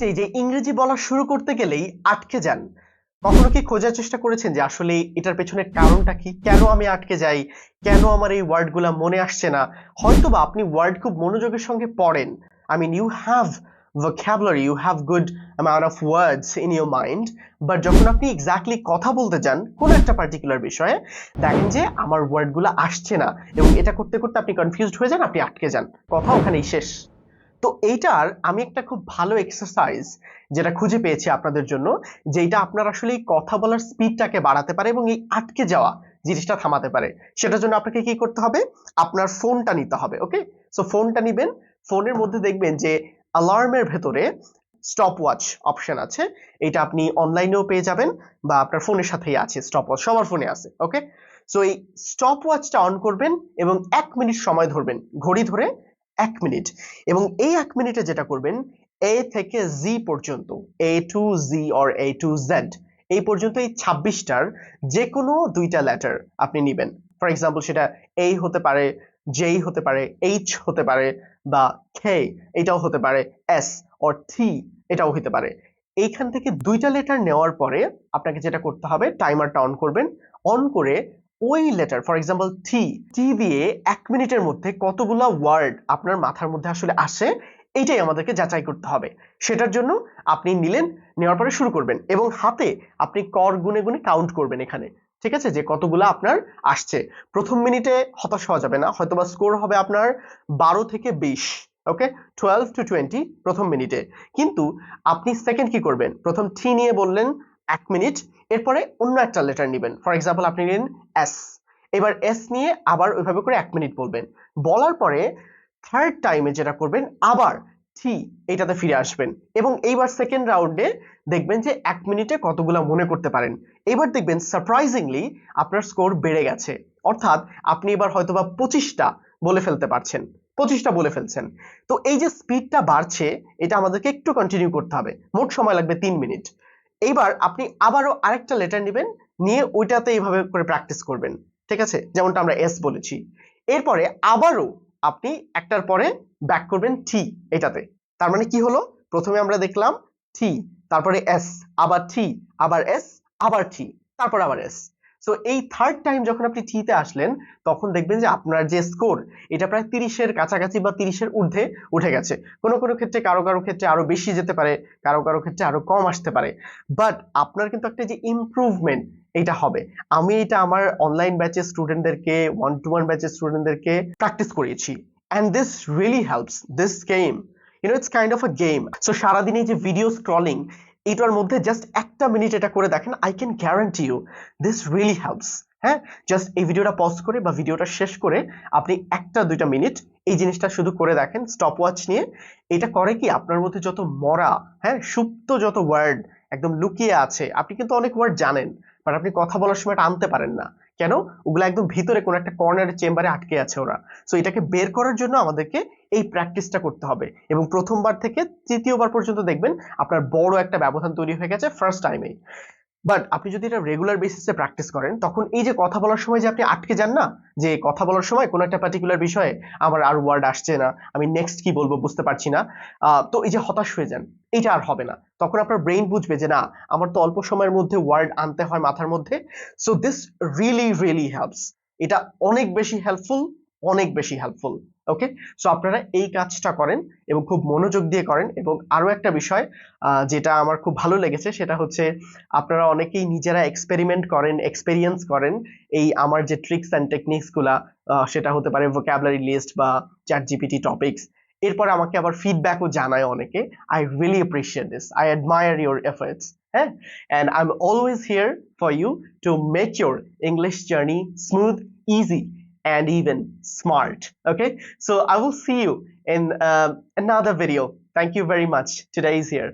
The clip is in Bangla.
যে যে ইংরেজি বলা শুরু করতে গেলেই আটকে যান। কখনো কি খোঁজার চেষ্টা করেছেন যে আসলে এটার পেছনে কারণটা কি? কেন আমি আটকে যাই? কেন আমার এই ওয়ার্ডগুলো মনে আসছে না? হয়তোবা আপনি ওয়ার্ড খুব মনোযোগের সঙ্গে পড়েন। I mean you have vocabulary, you have good amount of words in your mind but যখন আপনি এক্স্যাক্টলি কথা বলতে যান, কোনো একটা পার্টিকুলার বিষয়ে, দেখেন যে আমার ওয়ার্ডগুলো আসছে না, এবং এটা করতে করতে আপনি কনফিউজড হয়ে যান, আপনি আটকে যান। কথা ওখানেই শেষ। তো এইটার আমি একটা খুব ভালো এক্সারসাইজ যেটা খুঁজে পেয়েছি আপনাদের জন্য যেটা আপনার আসলে এই কথা বলার স্পিডটাকে বাড়াতে পারে এবং এই আটকে যাওয়া জিনিসটা থামাতে পারে। সেটার জন্য আপনাকে কি করতে হবে? আপনার ফোনটা নিতে হবে ওকে সো ফোনটা নিবেন ফোনের মধ্যে দেখবেন যে অ্যালার্মের ভেতরে স্টপ ওয়াচ অপশন আছে। এটা আপনি অনলাইনেও পেয়ে যাবেন বা আপনার ফোনের সাথেই আছে স্টপ ওয়াচ সবার ফোনে আছে ওকে সো এই স্টপ ওয়াচটা অন করবেন এবং এক মিনিট সময় ধরবেন, ঘড়ি ধরে এক মিনিট। এবং এই এক মিনিটে যেটা করবেন এ থেকে জি পর্যন্ত A to G or A to Z এই পর্যন্ত এই ছাব্বিশটার যে কোনো দুইটা লেটার আপনি নেবেন। ফর এক্সাম্পল সেটা এই হতে পারে জেই হতে পারে এইচ হতে পারে, বা খে এটাও হতে পারে এস অর থি এটাও হতে পারে। এইখান থেকে দুইটা লেটার নেওয়ার পরে আপনাকে যেটা করতে হবে টাইমারটা অন করবেন। অন করে ওই letter for example T T দিয়ে এক মিনিটের মধ্যে কতগুলা ওয়ার্ড আপনার মাথার মধ্যে আসলে আসে, এইটাই আমাদেরকে যাচাই করতে হবে। সেটার জন্য আপনি নিলেন, নেওয়ার পরে শুরু করবেন এবং হাতে আপনি কর গুনে গুনে কাউন্ট করবেন এখানে। ঠিক আছে? যে কতগুলো আপনার আসছে। প্রথম মিনিটে হতাশ হওয়া যাবে না, হয়তোবা স্কোর হবে আপনার বারো থেকে বিশ ওকে টুয়েলভ টু টোয়েন্টি প্রথম মিনিটে। কিন্তু আপনি সেকেন্ড কি করবেন? প্রথম টি নিয়ে বললেন এক মিনিট। এরপরে অন্য একটা লেটার নেবেন। ফর এক্সাম্পল আপনি নিন এস এবার এস নিয়ে আবার ওইভাবে করে এক মিনিট বলবেন। বলার পরে থার্ড টাইমে যেটা করবেন, আবার টি এটাতে ফিরে আসবেন। এবং এইবার সেকেন্ড রাউন্ডে দেখবেন যে এক মিনিটে কতগুলো মনে করতে পারেন। এবার দেখবেন সারপ্রাইজিংলি আপনার স্কোর বেড়ে গেছে। অর্থাৎ আপনি এবার হয়তোবা পঁচিশটা বলে ফেলতে পারছেন। পঁচিশটা বলে ফেলছেন। তো এই যে স্পিডটা বাড়ছে, এটা আমাদেরকে একটু কন্টিনিউ করতে হবে। মোট সময় লাগবে তিন মিনিট। এইবার আপনি আবারও আরেকটা লেটার নেবেন, নিয়ে ওইটাতে এইভাবে করে প্র্যাকটিস করবেন। ঠিক আছে? যেমনটা আমরা এস বলেছি। এরপরে আবারও আপনি একটার পরে ব্যাক করবেন টি এটাতে। তার মানে কি হলো? প্রথমে আমরা দেখলাম টি তারপরে এস আবার টি আবার এস আবার টি তারপর আবার এস সো এই থার্ড টাইম যখন আপনি টিতে আসলেন, তখন দেখবেন যে আপনার যে স্কোর এটা প্রায় তিরিশের কাছাকাছি বা তিরিশের ঊর্ধ্বে উঠে গেছে। কোনো কোনো ক্ষেত্রে কারও কারও ক্ষেত্রে আরও বেশি যেতে পারে, কারও কারও ক্ষেত্রে আরও কম আসতে পারে। বাট আপনার কিন্তু একটা যে ইমপ্রুভমেন্ট এটা হবে। আমি এটা আমার অনলাইন ব্যাচের স্টুডেন্টদেরকে ওয়ান টু ওয়ান ব্যাচের স্টুডেন্টদেরকে প্র্যাকটিস করিয়েছি। And this really helps this game you know it's kind of a game so সারাদিন এই যে ভিডিও স্ক্রলিং এটার মধ্যে জাস্ট একটা মিনিট এটা করে দেখেন I can guarantee you this really helps হ্যাঁ? জাস্ট এই ভিডিওটা পজ করে বা ভিডিওটা শেষ করে আপনি একটা দুইটা মিনিট এই জিনিসটা শুধু করে দেখেন স্টপ ওয়াচ নিয়ে। এটা করে কি? আপনার মধ্যে যত মরা হ্যাঁ? সুপ্ত যত ওয়ার্ড একদম লুকিয়ে আছে, আপনি কিন্তু অনেক ওয়ার্ড জানেন বাট আপনি কথা বলার সময় আনতে পারেন না। কেন? ওগুলো একদম ভিতরে কোনো একটা কর্নার চেম্বারে আটকে আছে ওরা। সো এটাকে বের করার জন্য আমাদেরকে এই প্র্যাকটিসটা করতে হবে। এবং প্রথমবার থেকে তৃতীয়বার পর্যন্ত দেখবেন আপনার বড় একটা ব্যবধান তৈরি হয়ে গেছে ফার্স্ট টাইমেই বাট আপনি যদি এটা রেগুলার বেসিসে প্র্যাকটিস করেন, তখন এই যে কথা বলার সময় যে আপনি আটকে যান না, যে কথা বলার সময় কোনো একটা পার্টিকুলার বিষয়ে আমার আর ওয়ার্ড আসছে না, আমি নেক্সট কি বলব বুঝতে পারছি না তো এই যে হতাশ হয়ে যান এটা আর হবে না। তখন আপনার ব্রেইন বুঝবে যে না, আমার তো অল্প সময়ের মধ্যে ওয়ার্ড আনতে হয় মাথার মধ্যে। So this really really helps এটা অনেক বেশি হেল্পফুল অনেক বেশি হেল্পফুল ওকে সো আপনারা এই কাজটা করেন এবং খুব মনোযোগ দিয়ে করেন এবং আরও একটা বিষয় যেটা আমার খুব ভালো লেগেছে সেটা হচ্ছে আপনারা অনেকেই নিজেরা এক্সপেরিমেন্ট করেন এক্সপেরিয়েন্স করেন। এই আমার যে ট্রিক্স অ্যান্ড টেকনিক্সগুলা আহ, সেটা হতে পারে ভোকাবুলারি লিস্ট বা চ্যাট জিপিটি টপিক্স এরপর আমাকে আবার ফিডব্যাকও জানায় অনেকে। I really appreciate this I admire your efforts হ্যাঁ? And I am always here for you to make your English journey smooth easy and even smart okay? So i will see you in uh, another video. Thank you very much. Today is here